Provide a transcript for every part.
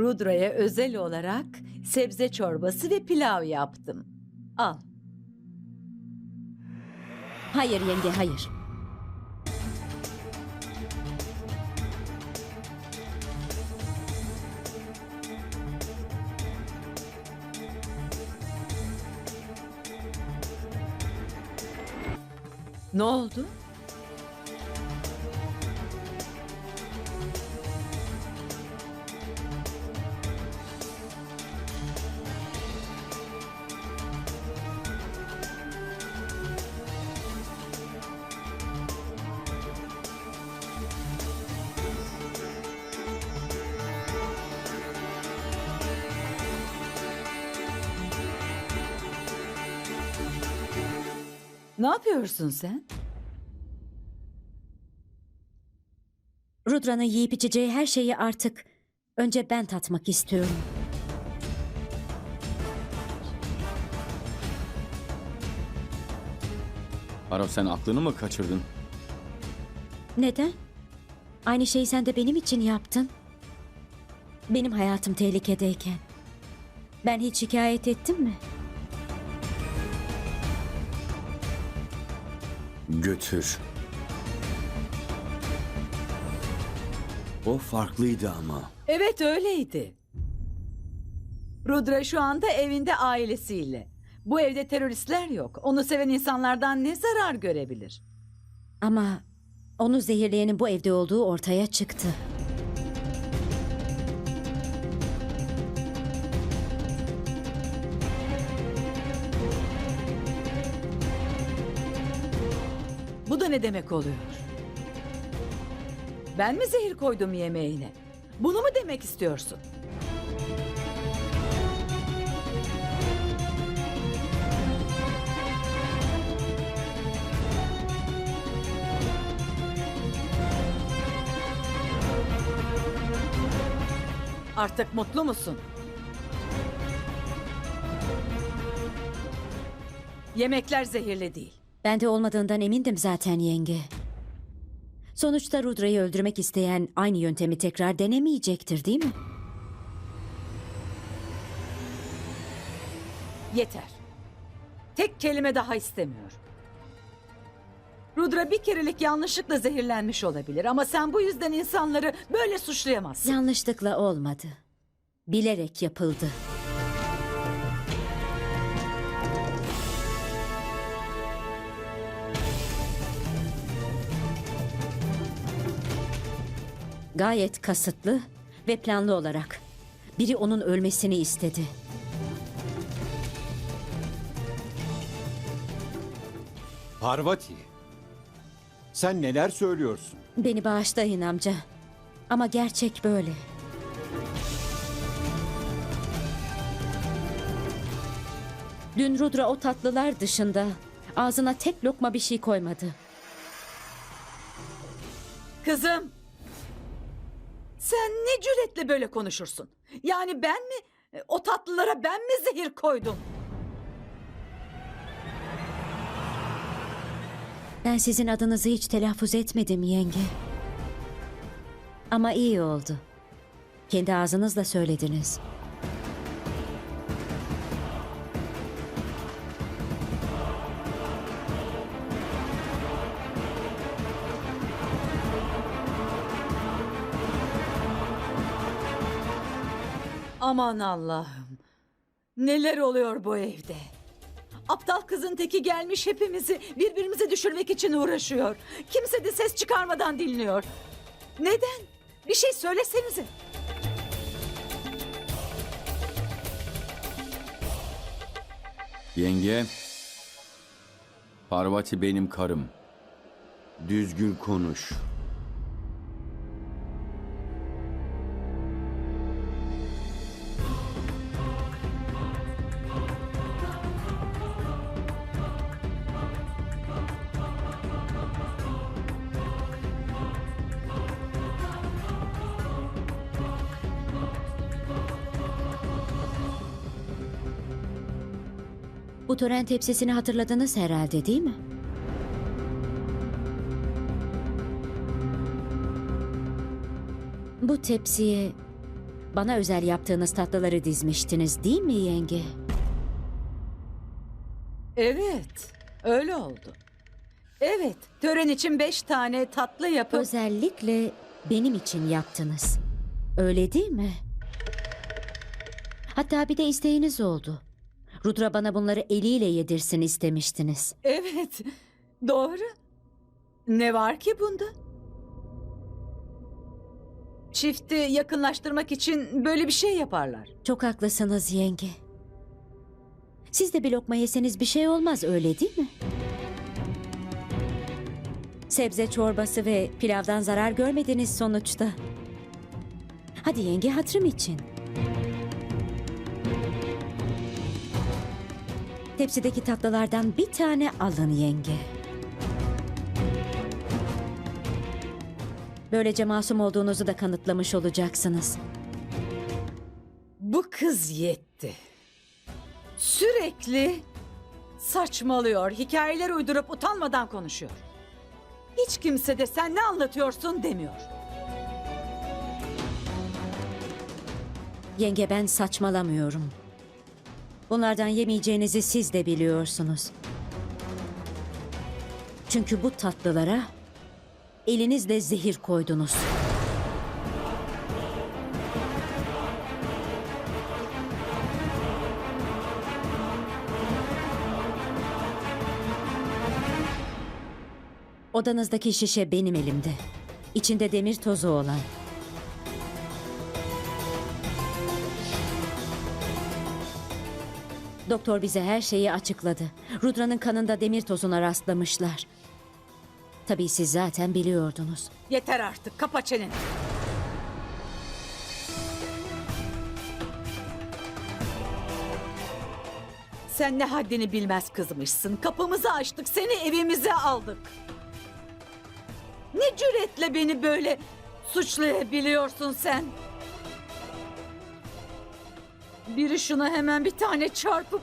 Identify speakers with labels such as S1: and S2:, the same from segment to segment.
S1: Rudra'ya özel olarak sebze çorbası ve pilav yaptım. Al.
S2: Hayır yenge hayır.
S1: Ne oldu? Ne yapıyorsun sen?
S2: Rudra'nın yiyip içeceği her şeyi artık önce ben tatmak istiyorum.
S3: Arav sen aklını mı kaçırdın?
S2: Neden? Aynı şeyi sen de benim için yaptın. Benim hayatım tehlikedeyken. Ben hiç şikayet ettim mi?
S4: Götür. O farklıydı ama.
S1: Evet öyleydi. Rudra şu anda evinde ailesiyle. Bu evde teröristler yok. Onu seven insanlardan ne zarar görebilir?
S2: Ama onu zehirleyenin bu evde olduğu ortaya çıktı.
S1: Ne demek oluyor? Ben mi zehir koydum yemeğine? Bunu mu demek istiyorsun? Artık mutlu musun? Yemekler zehirli değil.
S2: Ben de olmadığından emindim zaten yenge. Sonuçta Rudra'yı öldürmek isteyen aynı yöntemi tekrar denemeyecektir değil mi?
S1: Yeter. Tek kelime daha istemiyorum. Rudra bir kerelik yanlışlıkla zehirlenmiş olabilir ama sen bu yüzden insanları böyle suçlayamazsın.
S2: Yanlışlıkla olmadı. Bilerek yapıldı. Gayet kasıtlı ve planlı olarak. Biri onun ölmesini istedi.
S5: Parvati. Sen neler söylüyorsun?
S2: Beni bağışlayın amca. Ama gerçek böyle. Dün Rudra o tatlılar dışında ağzına tek lokma bir şey koymadı.
S1: Kızım. Sen ne cüretle böyle konuşursun? Yani ben mi? O tatlılara ben mi zehir koydum?
S2: Ben sizin adınızı hiç telaffuz etmedim yenge. Ama iyi oldu. Kendi ağzınızla söylediniz.
S1: Aman Allah'ım. Neler oluyor bu evde? Aptal kızın teki gelmiş hepimizi birbirimize düşürmek için uğraşıyor. Kimse de ses çıkarmadan dinliyor. Neden? Bir şey söylesenize.
S3: Yenge. Parvati benim karım.
S4: Düzgün konuş.
S2: Bu tören tepsisini hatırladınız herhalde değil mi? Bu tepsiye bana özel yaptığınız tatlıları dizmiştiniz değil mi yenge?
S1: Evet, öyle oldu. Evet, tören için beş tane tatlı yapıp...
S2: Özellikle benim için yaptınız. Öyle değil mi? Hatta bir de isteğiniz oldu. Rudra bana bunları eliyle yedirsin istemiştiniz.
S1: Evet, doğru. Ne var ki bunda? Çifti yakınlaştırmak için böyle bir şey yaparlar.
S2: Çok haklısınız yenge. Siz de bir lokma yeseniz bir şey olmaz öyle değil mi? Sebze çorbası ve pilavdan zarar görmediniz sonuçta. Hadi yenge hatırım için. Tepsideki tatlılardan bir tane alın yenge. Böylece masum olduğunuzu da kanıtlamış olacaksınız.
S1: Bu kız yetti. Sürekli saçmalıyor, hikayeler uydurup utanmadan konuşuyor. Hiç kimse de sen ne anlatıyorsun demiyor.
S2: Yenge ben saçmalamıyorum. Bunlardan yemeyeceğinizi siz de biliyorsunuz. Çünkü bu tatlılara elinizle zehir koydunuz. Odanızdaki şişe benim elimde. İçinde demir tozu olan. Doktor bize her şeyi açıkladı. Rudra'nın kanında demir tozuna rastlamışlar. Tabii siz zaten biliyordunuz.
S1: Yeter artık, kapa çeneni. Sen ne haddini bilmez kızmışsın. Kapımızı açtık, seni evimize aldık. Ne cüretle beni böyle suçlayabiliyorsun sen? Biri şuna hemen bir tane çarpıp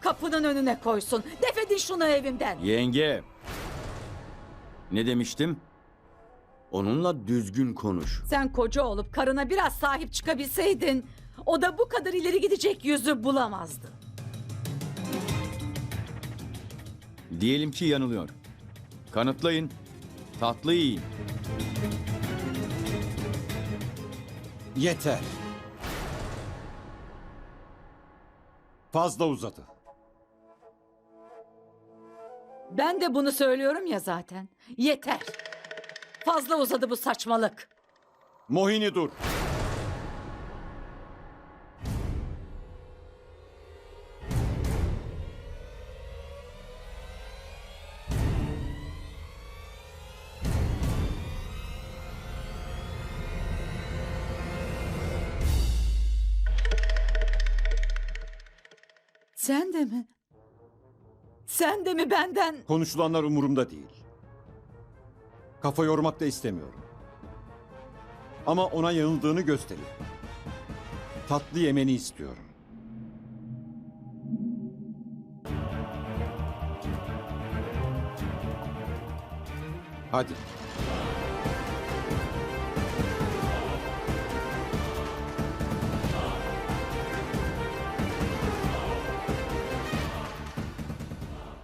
S1: kapının önüne koysun. Defedin şunu evimden.
S3: Yenge. Ne demiştim?
S4: Onunla düzgün konuş.
S1: Sen koca olup karına biraz sahip çıkabilseydin o da bu kadar ileri gidecek yüzü bulamazdı.
S3: Diyelim ki yanılıyor. Kanıtlayın. Tatlı yiyin.
S5: Yeter. Fazla uzadı.
S1: Ben de bunu söylüyorum ya zaten. Yeter. Fazla uzadı bu saçmalık.
S5: Mohini dur.
S1: De mi? Sen de mi benden?
S5: Konuşulanlar umurumda değil. Kafa yormak da istemiyorum. Ama ona yanıldığını gösterip tatlı yemeni istiyorum. Hadi.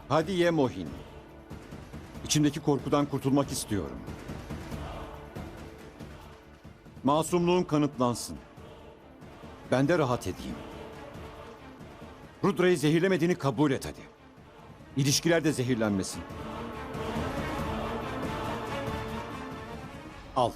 S5: Hadi ye Mohin. İçimdeki korkudan kurtulmak istiyorum. Masumluğun kanıtlansın. Ben de rahat edeyim. Rudra'yı zehirlemediğini kabul et hadi. İlişkiler de zehirlenmesin. Al.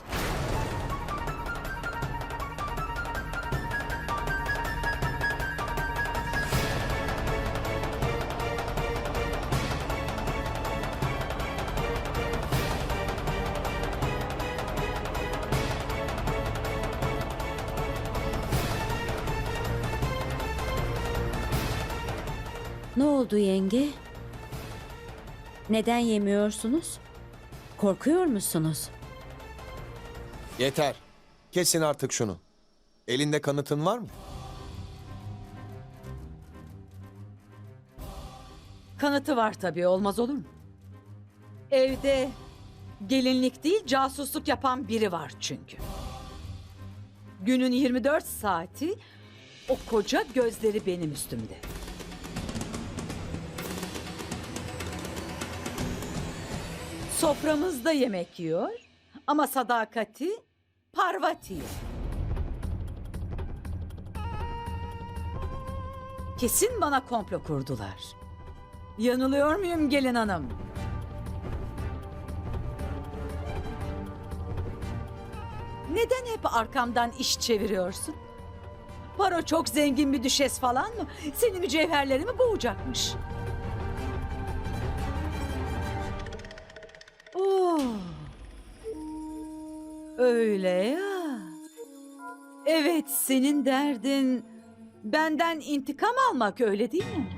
S2: Ne oldu yenge? Neden yemiyorsunuz? Korkuyor musunuz?
S6: Yeter. Kesin artık şunu. Elinde kanıtın var mı?
S1: Kanıtı var tabii olmaz olur mu? Evde gelinlik değil casusluk yapan biri var çünkü. Günün 24 saati o koca gözleri benim üstümde. Soframızda yemek yiyor ama sadakati Parvati. Kesin bana komplo kurdular. Yanılıyor muyum gelin hanım? Neden hep arkamdan iş çeviriyorsun? Paro çok zengin bir düşes falan mı? Seni mücevherlerimi boğacakmış. Öyle ya. Evet, senin derdin benden intikam almak öyle değil mi?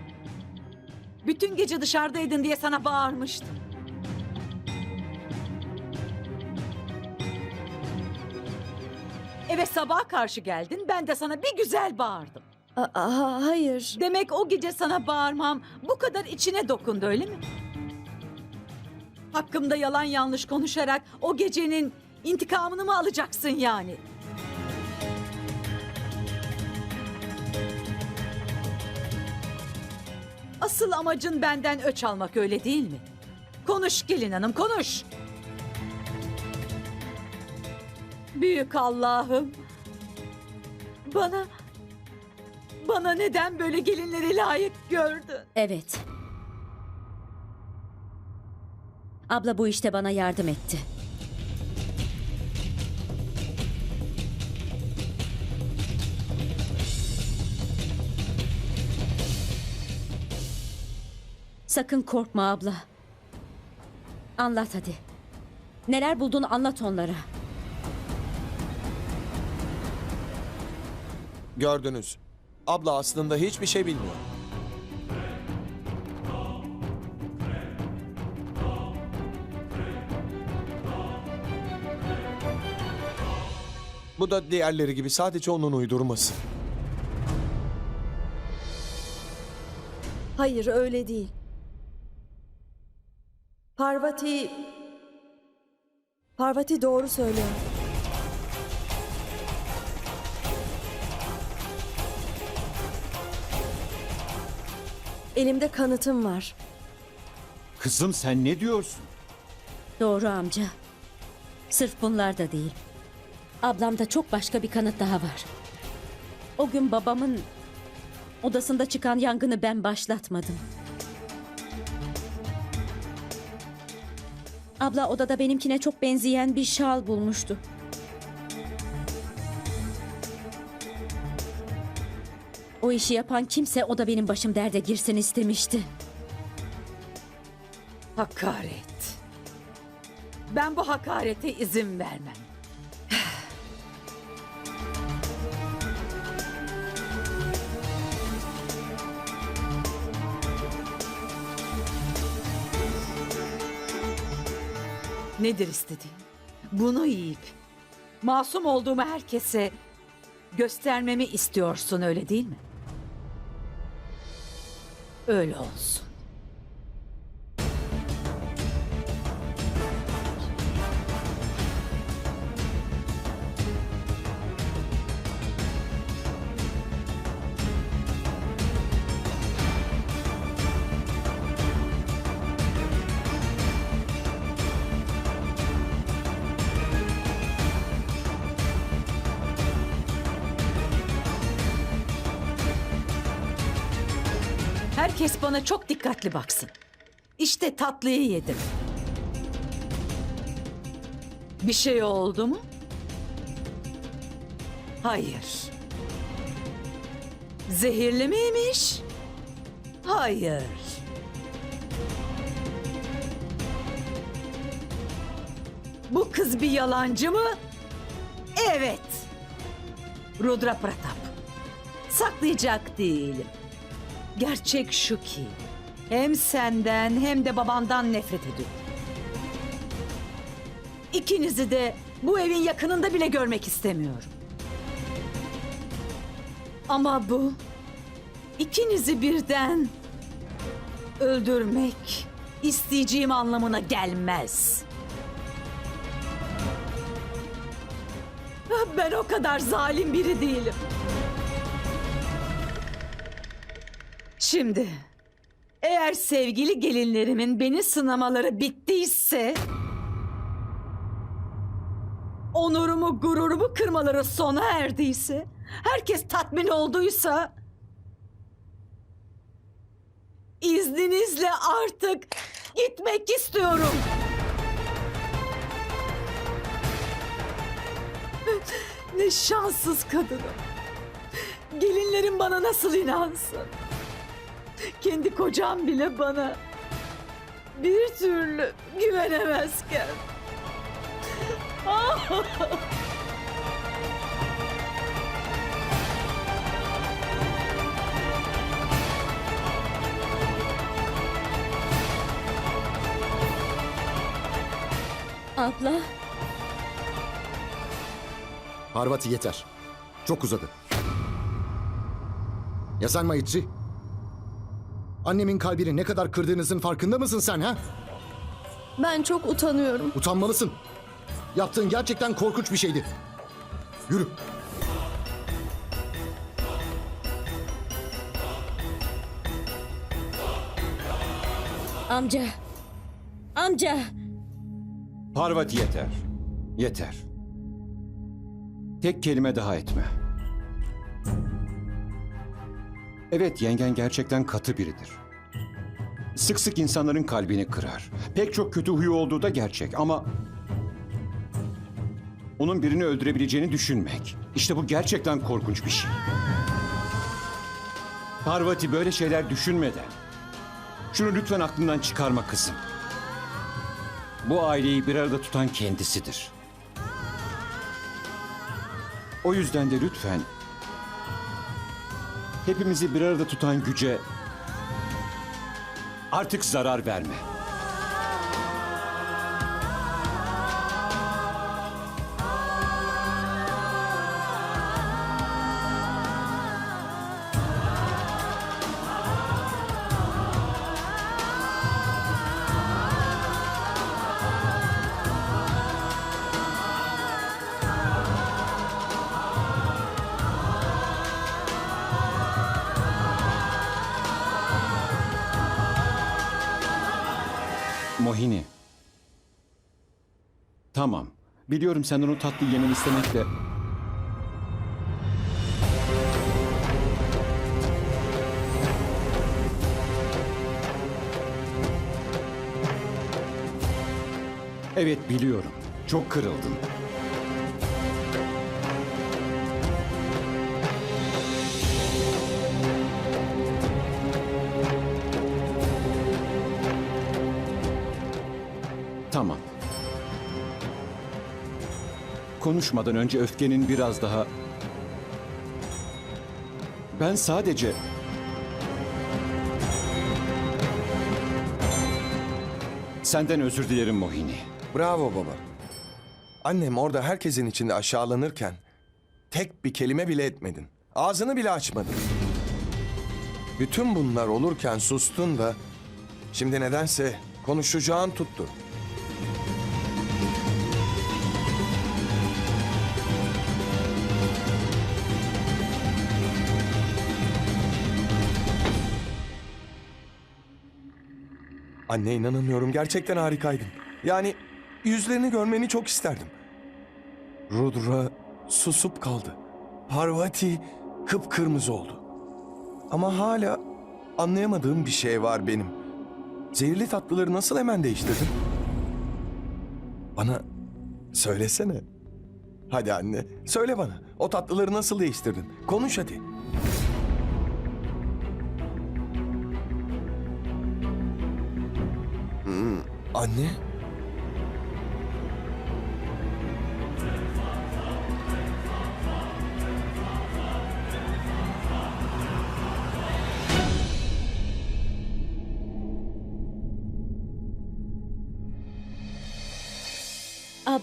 S1: Bütün gece dışarıdaydın diye sana bağırmıştım. Eve sabaha karşı geldin, ben de sana bir güzel bağırdım.
S2: Aa, hayır.
S1: Demek o gece sana bağırmam bu kadar içine dokundu öyle mi? Hakkımda yalan yanlış konuşarak o gecenin intikamını mı alacaksın yani? Asıl amacın benden öç almak öyle değil mi? Konuş gelin hanım konuş. Büyük Allah'ım. Bana bana neden böyle gelinleri layık gördün?
S2: Evet. Abla bu işte bana yardım etti. Sakın korkma abla. Anlat hadi. Neler bulduğunu anlat onlara.
S6: Gördünüz. Abla aslında hiçbir şey bilmiyor. Bu da diğerleri gibi sadece onun uydurması.
S7: Hayır öyle değil. Parvati... Parvati doğru söylüyor. Elimde kanıtım var.
S5: Kızım sen ne diyorsun?
S2: Doğru amca. Sırf bunlar da değil. Ablamda çok başka bir kanıt daha var. O gün babamın odasında çıkan yangını ben başlatmadım. Abla odada benimkine çok benzeyen bir şal bulmuştu. O işi yapan kimse o da benim başım derde girsin istemişti.
S1: Hakaret. Ben bu hakarete izin vermem. Nedir istediğin? Bunu yiyip masum olduğumu herkese göstermemi istiyorsun öyle değil mi? Öyle olsun. Herkes bana çok dikkatli baksın. İşte tatlıyı yedim. Bir şey oldu mu? Hayır. Zehirli miymiş? Hayır. Bu kız bir yalancı mı? Evet. Rudra Pratap. Saklayacak değilim. Gerçek şu ki hem senden hem de babandan nefret ediyorum. İkinizi de bu evin yakınında bile görmek istemiyorum. Ama bu ikinizi birden öldürmek isteyeceğim anlamına gelmez. Ben o kadar zalim biri değilim. Şimdi eğer sevgili gelinlerimin beni sınamaları bittiyse onurumu, gururumu kırmaları sona erdiyse, herkes tatmin olduysa izninizle artık gitmek istiyorum. Ne şanssız kadınım. Gelinlerim bana nasıl inansın? Kendi kocam bile bana bir türlü güvenemezken.
S2: Abla,
S8: Parvati yeter. Çok uzadı. Ya sen Mayitri? Annemin kalbini ne kadar kırdığınızın farkında mısın sen ha?
S7: Ben çok utanıyorum.
S8: Utanmalısın. Yaptığın gerçekten korkunç bir şeydi. Yürü.
S2: amca. Amca.
S5: Parvati yeter. Yeter. Tek kelime daha etme. Evet yengen gerçekten katı biridir. Sık sık insanların kalbini kırar. Pek çok kötü huyu olduğu da gerçek ama... Onun birini öldürebileceğini düşünmek. İşte bu gerçekten korkunç bir şey. Parvati böyle şeyler düşünmeden... Şunu lütfen aklından çıkarma kızım. Bu aileyi bir arada tutan kendisidir. O yüzden de lütfen hepimizi bir arada tutan güce artık zarar verme. Biliyorum senden o tatlı yemeni istemekle... Evet biliyorum. Çok kırıldın. Konuşmadan önce öfkenin biraz daha... Ben sadece... Senden özür dilerim Mohini.
S6: Bravo baba. Annem orada herkesin içinde aşağılanırken tek bir kelime bile etmedin. Ağzını bile açmadın. Bütün bunlar olurken sustun da şimdi nedense konuşacağın tuttu. Anne inanamıyorum. Gerçekten harikaydın. Yani yüzlerini görmeni çok isterdim. Rudra susup kaldı. Parvati kıpkırmızı oldu. Ama hala anlayamadığım bir şey var benim. Zehirli tatlıları nasıl hemen değiştirdin? Bana söylesene. Hadi anne, söyle bana. O tatlıları nasıl değiştirdin? Konuş hadi. Anne?
S2: Abla,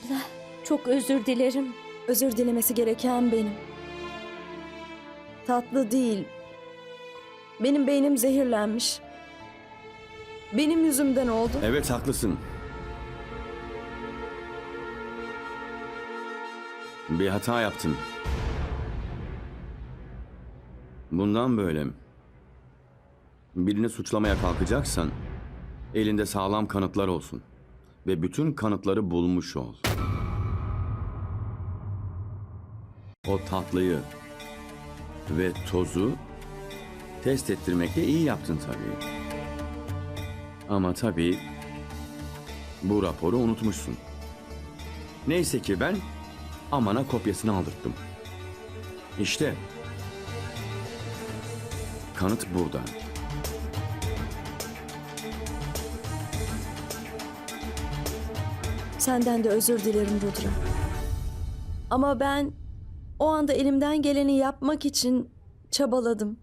S2: çok özür dilerim.
S7: Özür dilemesi gereken benim. Tatlı değil. Benim beynim zehirlenmiş. Benim yüzümden oldu.
S4: Evet haklısın.
S3: Bir hata yaptın. Bundan böyle birini suçlamaya kalkacaksan elinde sağlam kanıtlar olsun ve bütün kanıtları bulmuş ol. O tatlıyı ve tozu test ettirmekle iyi yaptın tabii. Ama tabii bu raporu unutmuşsun. Neyse ki ben Aman'a kopyasını aldırttım. İşte kanıt burada.
S7: Senden de özür dilerim Rudra. Ama ben o anda elimden geleni yapmak için çabaladım.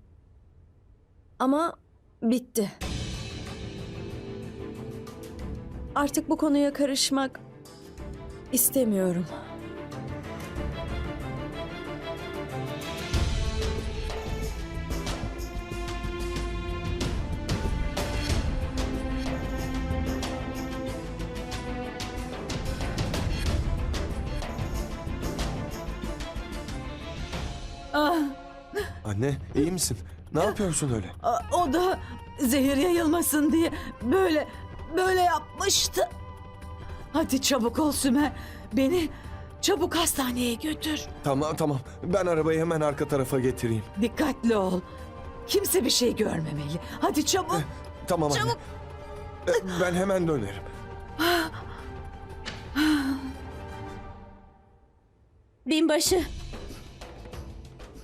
S7: Ama bitti. Artık bu konuya karışmak istemiyorum.
S1: Ah,
S6: Anne iyi misin? Ne yapıyorsun öyle?
S1: o da zehir yayılmasın diye böyle böyle yapmıştı. Hadi çabuk ol Sümer. Beni çabuk hastaneye götür.
S6: Tamam tamam. Ben arabayı hemen arka tarafa getireyim.
S1: Dikkatli ol. Kimse bir şey görmemeli. Hadi çabuk.
S6: Tamam anne.
S1: Çabuk.
S6: E, Ben hemen dönerim.
S2: Binbaşı.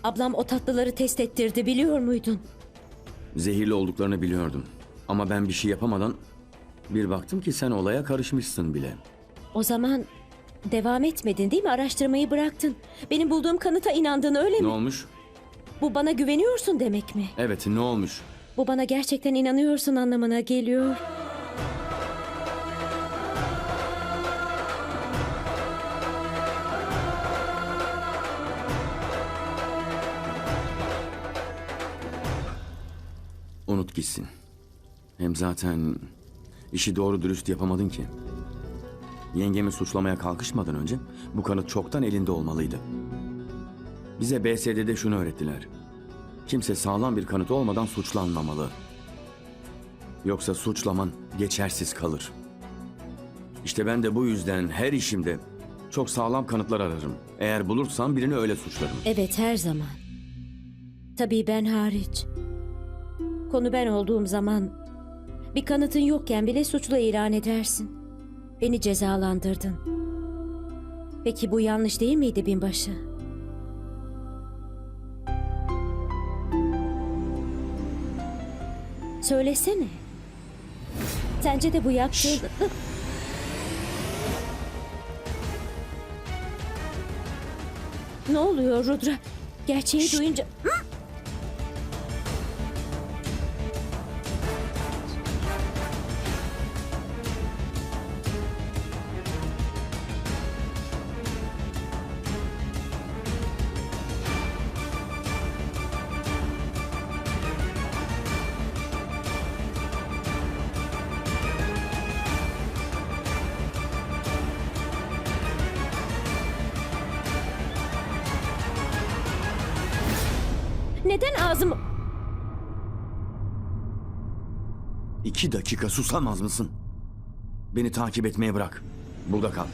S2: Ablam o tatlıları test ettirdi biliyor muydun?
S3: Zehirli olduklarını biliyordum. Ama ben bir şey yapamadan bir baktım ki sen olaya karışmışsın bile.
S2: O zaman devam etmedin değil mi? Araştırmayı bıraktın. Benim bulduğum kanıta inandın öyle
S3: Ne
S2: mi?
S3: olmuş?
S2: Bu bana güveniyorsun demek mi?
S3: Evet ne olmuş?
S2: Bu bana gerçekten inanıyorsun anlamına geliyor.
S3: Unut gitsin. Hem zaten işi doğru dürüst yapamadın ki. Yengemi suçlamaya kalkışmadan önce bu kanıt çoktan elinde olmalıydı. Bize BSD'de şunu öğrettiler. Kimse sağlam bir kanıt olmadan suçlanmamalı. Yoksa suçlaman geçersiz kalır. İşte ben de bu yüzden her işimde çok sağlam kanıtlar ararım. Eğer bulursam birini öyle suçlarım.
S2: Evet her zaman. Tabii ben hariç. Konu ben olduğum zaman bir kanıtın yokken bile suçlu ilan edersin. Beni cezalandırdın. Peki bu yanlış değil miydi binbaşı? Söylesene. Sence de bu yaptığın... ne oluyor Rudra? Gerçeği duyunca... Neden ağzım...
S3: İki dakika susamaz mısın? Beni takip etmeye bırak. Burada kal.